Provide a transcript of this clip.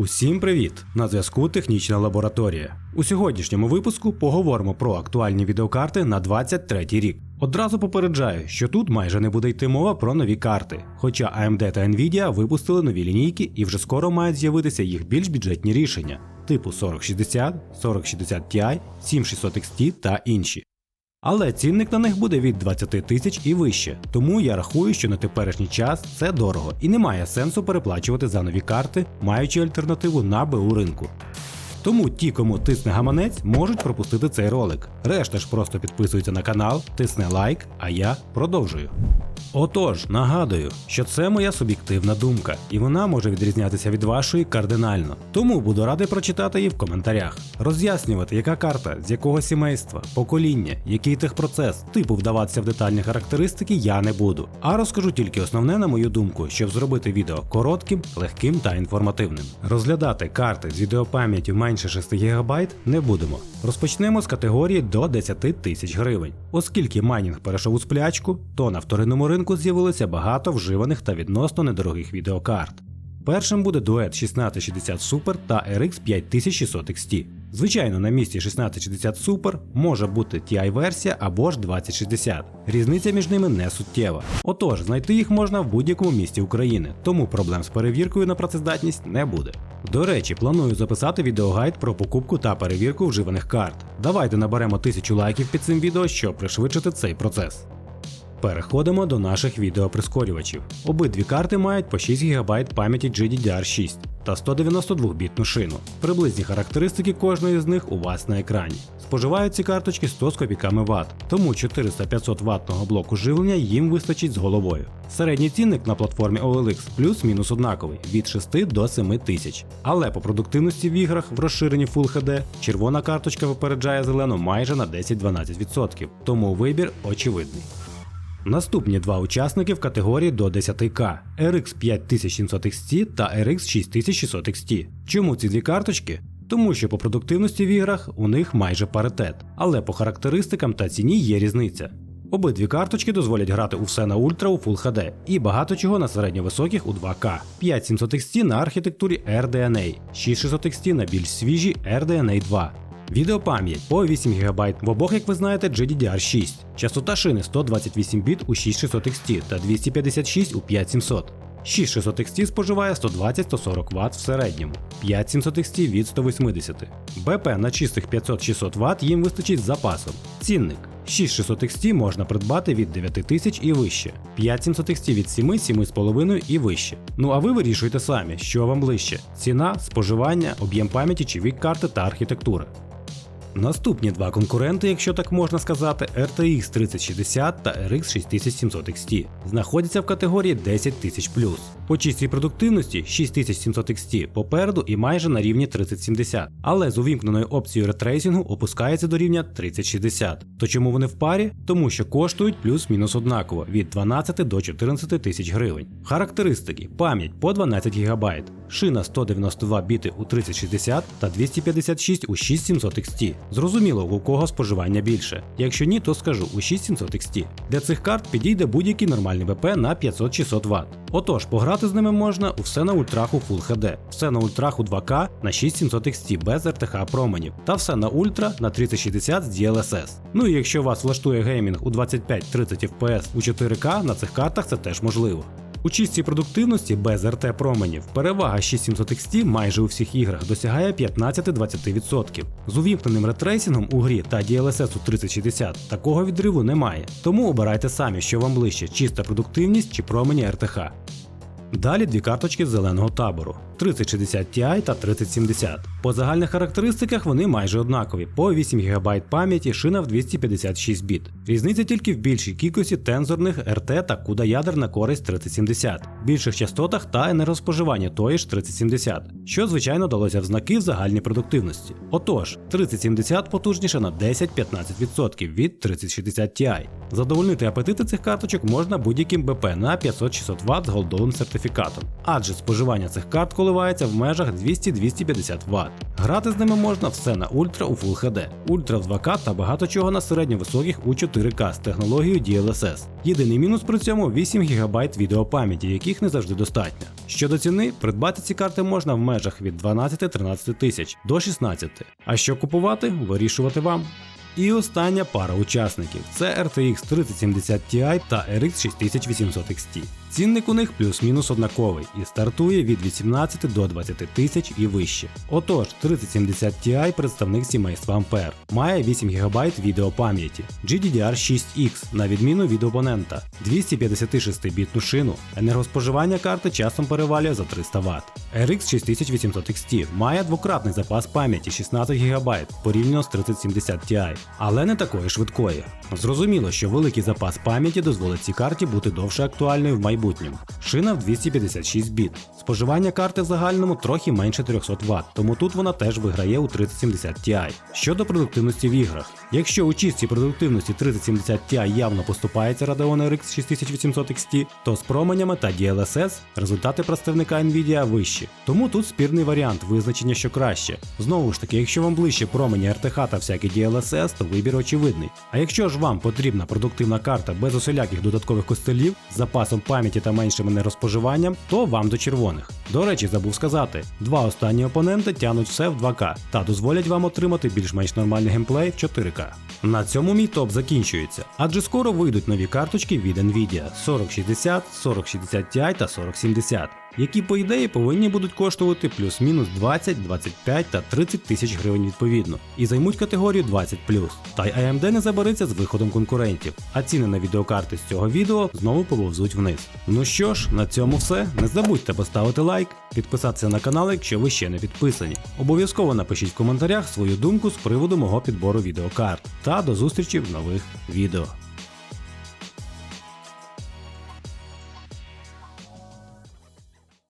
Усім привіт! На зв'язку технічна лабораторія. У сьогоднішньому випуску поговоримо про актуальні відеокарти на 23 рік. Одразу попереджаю, що тут майже не буде йти мова про нові карти, хоча AMD та Nvidia випустили нові лінійки і вже скоро мають з'явитися їх більш бюджетні рішення, типу 4060, 4060 Ti, 7600 XT та інші. Але цінник на них буде від 20 тисяч і вище, тому я рахую, що на теперішній час це дорого і немає сенсу переплачувати за нові карти, маючи альтернативу на БУ ринку. Тому ті, кому тисне гаманець, можуть пропустити цей ролик. Решта ж просто підписується на канал, тисне лайк, а я продовжую. Отож, нагадую, що це моя суб'єктивна думка, і вона може відрізнятися від вашої кардинально. Тому буду радий прочитати її в коментарях. Роз'яснювати, яка карта, з якого сімейства, покоління, який техпроцес, типу вдаватися в детальні характеристики я не буду. А розкажу тільки основне, на мою думку, щоб зробити відео коротким, легким та інформативним. Розглядати карти з відеопам'яттю менше 6 ГБ не будемо. Розпочнемо з категорії до 10 тисяч гривень. Оскільки майнінг перейшов у сплячку, то на вторинному ринку з'явилося багато вживаних та відносно недорогих відеокарт. Першим буде дует 1660 Super та RX 5600 XT. Звичайно, на місці 1660 Super може бути TI-версія або ж 2060. Різниця між ними не суттєва. Отож, знайти їх можна в будь-якому місті України, тому проблем з перевіркою на працездатність не буде. До речі, планую записати відеогайд про покупку та перевірку вживаних карт. Давайте наберемо тисячу лайків під цим відео, щоб пришвидшити цей процес. Переходимо до наших відеоприскорювачів. Обидві карти мають по 6 ГБ пам'яті GDDR6 та 192-бітну шину. Приблизні характеристики кожної з них у вас на екрані. Споживають ці карточки 100 з копійками Вт, тому 400-500 ваттного блоку живлення їм вистачить з головою. Середній цінник на платформі OLX плюс-мінус однаковий від 6 до 7 тисяч. Але по продуктивності в іграх в розширенні Full HD червона карточка випереджає зелену майже на 10-12%, тому вибір очевидний. Наступні два учасники в категорії до 10К RX 5700 XT та RX 6600 XT. Чому ці дві карточки? Тому що по продуктивності в іграх у них майже паритет, але по характеристикам та ціні є різниця. Обидві карточки дозволять грати у все на ультра у Full HD і багато чого на середньовисоких у 2К. 5700 XT на архітектурі RDNA, 6600 XT на більш свіжій RDNA 2. Відеопам'ять по 8 ГБ в обох, як ви знаєте, GDDR6. Частота шини 128 біт у 6600 XT та 256 у 5700. 6600 XT споживає 120-140 Вт в середньому, 5700 XT від 180. БП на чистих 500-600 Вт їм вистачить з запасом. Цінник. 6600 XT можна придбати від 9000 і вище, 5700 XT від 7, 7,5 і вище. Ну а ви вирішуйте самі, що вам ближче: ціна, споживання, об'єм пам'яті чи вік карти та архітектура. Наступні два конкуренти, якщо так можна сказати, RTX 3060 та RX 6700 XT, знаходяться в категорії 10 тисяч По чистій продуктивності 6700 XT попереду і майже на рівні 3070, але з увімкненою опцією ретрейсінгу опускається до рівня 3060. То чому вони в парі? Тому що коштують плюс-мінус однаково від 12 до 14 тисяч гривень. Характеристики: пам'ять по 12 ГБ, шина 192 біти у 3060 та 256 у 6700 XT. Зрозуміло, у кого споживання більше. Якщо ні, то скажу у 6700 XT. Для цих карт підійде будь-який нормальний ВП на 500-600 Вт. Отож, пограти з ними можна у все на ультраху Full HD, все на ультраху 2К на 6700 XT без RTH променів, та все на ультра на 3060 з DLSS. Ну і якщо вас влаштує геймінг у 25-30 FPS у 4К, на цих картах це теж можливо. У чистій продуктивності без РТ променів перевага 6700 XT майже у всіх іграх досягає 15-20%. З увімкненим ретрейсингом у грі та DLSS у 3060 такого відриву немає. Тому обирайте самі, що вам ближче: чиста продуктивність чи промені РТХ. Далі дві карточки зеленого табору 3060 Ti та 3070. По загальних характеристиках вони майже однакові, по 8 ГБ пам'яті шина в 256 біт. Різниця тільки в більшій кількості тензорних RT та CUDA ядер на користь 3070, більших частотах та енергоспоживанні тої ж 3070, що звичайно далося в знаки в загальній продуктивності. Отож, 3070 потужніше на 10-15% від 3060 Ti. Задовольнити апетити цих карточок можна будь-яким БП на 500-600 Вт з голдовим сертифікатом, адже споживання цих карт, коли коливається в межах 200-250 Вт. Грати з ними можна все на Ультра у Full HD, Ультра в 2К та багато чого на середньовисоких у 4К з технологією DLSS. Єдиний мінус при цьому 8 ГБ відеопам'яті, яких не завжди достатньо. Щодо ціни, придбати ці карти можна в межах від 12-13 тисяч до 16. А що купувати, вирішувати вам. І остання пара учасників це RTX 3070 Ti та RX 6800 XT. Цінник у них плюс-мінус однаковий і стартує від 18 до 20 тисяч і вище. Отож, 3070 Ti представник сімейства Ampere, має 8 ГБ відеопам'яті, GDDR6X на відміну від опонента, 256-бітну шину, енергоспоживання карти часом перевалює за 300 Вт. RX 6800 XT має двократний запас пам'яті 16 ГБ порівняно з 3070 Ti, але не такої швидкої. Зрозуміло, що великий запас пам'яті дозволить цій карті бути довше актуальною в майбутньому. Шина в 256 біт. Споживання карти в загальному трохи менше 300 Вт, тому тут вона теж виграє у 3070 Ti. Щодо продуктивності в іграх, якщо у чистій продуктивності 3070 Ti явно поступається Radeon RX 6800 XT, то з променями та DLSS результати представника Nvidia вищі. Тому тут спірний варіант визначення, що краще. Знову ж таки, якщо вам ближче промені RTX та всякі DLSS, то вибір очевидний. А якщо ж вам потрібна продуктивна карта без усіляких додаткових костелів, з запасом пам'яті та меншим енергоспоживанням, то вам до червоних. До речі, забув сказати, два останні опоненти тянуть все в 2К та дозволять вам отримати більш-менш нормальний геймплей в 4К. На цьому мій топ закінчується, адже скоро вийдуть нові карточки від Nvidia 4060, 4060 Ti та 4070 які по ідеї повинні будуть коштувати плюс-мінус 20, 25 та 30 тисяч гривень відповідно, і займуть категорію 20 Та й AMD не забереться з виходом конкурентів, а ціни на відеокарти з цього відео знову поповзуть вниз. Ну що ж, на цьому все. Не забудьте поставити лайк, підписатися на канал, якщо ви ще не підписані. Обов'язково напишіть в коментарях свою думку з приводу мого підбору відеокарт. Та до зустрічі в нових відео.